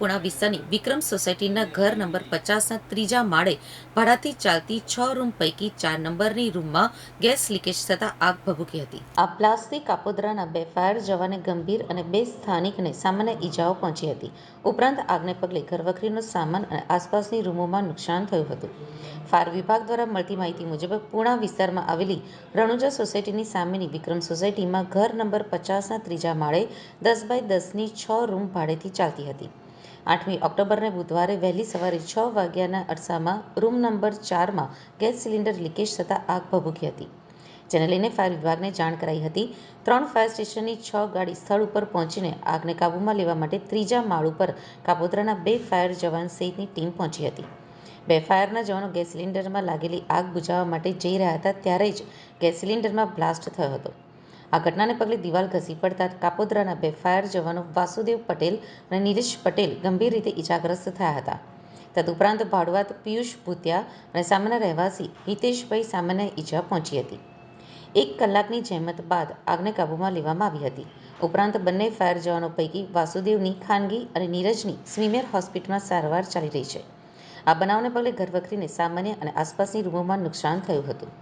પુણા વિસ્તારની વિક્રમ સોસાયટીના ઘર નંબર પચાસના ત્રીજા માળે ભાડાથી ચાલતી છ રૂમ પૈકી ચાર નંબરની રૂમમાં ગેસ લીકેજ થતાં આગ ભભૂકી હતી. આ પ્લાસ્ટિક કાપોદ્રાના બે ફાયર જવાને ગંભીર અને બે સ્થાનિકને સામાન્ય ઈજાઓ પહોંચી હતી. ઉપરાંત આગને પગલે ઘરવખરીનો સામાન અને આસપાસની રૂમોમાં નુકસાન થયું હતું. ફાયર વિભાગ દ્વારા મળતી માહિતી મુજબ પુણા વિસ્તારમાં આવેલી રણુજા સોસાયટીની સામેની વિક્રમ સોસાયટીમાં ઘર નંબર પચાસના ત્રીજા માળે દસ બાય દસની છ રૂમ ભાડેથી ચાલતી હતી. આઠમી ઓક્ટોબરને બુધવારે વહેલી સવારે છ વાગ્યાના અરસામાં રૂમ નંબર ચારમાં ગેસ સિલિન્ડર લીકેજ થતાં આગ ભભૂકી હતી. જેને લઈને ફાયર વિભાગને જાણ કરાઈ હતી. ત્રણ ફાયર સ્ટેશનની છ ગાડી સ્થળ ઉપર પહોંચીને આગને કાબૂમાં લેવા માટે ત્રીજા માળ ઉપર કાપોદ્રાના બે ફાયર જવાન સહિતની ટીમ પહોંચી હતી. બે ફાયરના જવાનો ગેસ સિલિન્ડરમાં લાગેલી આગ બુઝાવવા માટે જઈ રહ્યા હતા, ત્યારે જ ગેસ સિલિન્ડરમાં બ્લાસ્ટ થયો હતો. આ ઘટનાને પગલે દિવાલ ધસી પડતા કાપોદ્રાના બે ફાયર જવાનો વાસુદેવ પટેલ અને નીરેશ પટેલ ગંભીર રીતે ઈજાગ્રસ્ત થયા હતા. તદુપરાંત ભાડુઆત પિયુષ ભૂતિયા અને સામાન્ય રહેવાસી હિતેશભાઈ સામાન્ય ઈજા પહોંચી હતી. એક કલાકની જહેમત બાદ આગને કાબૂમાં લેવામાં આવી હતી. ઉપરાંત બંને ફાયર જવાનો પૈકી વાસુદેવની ખાનગી અને નીરજની સ્વિમેર હોસ્પિટલમાં સારવાર ચાલી રહી છે. આ બનાવને પગલે ઘરવખરીને સામાન્ય અને આસપાસની રૂમોમાં નુકસાન થયું હતું.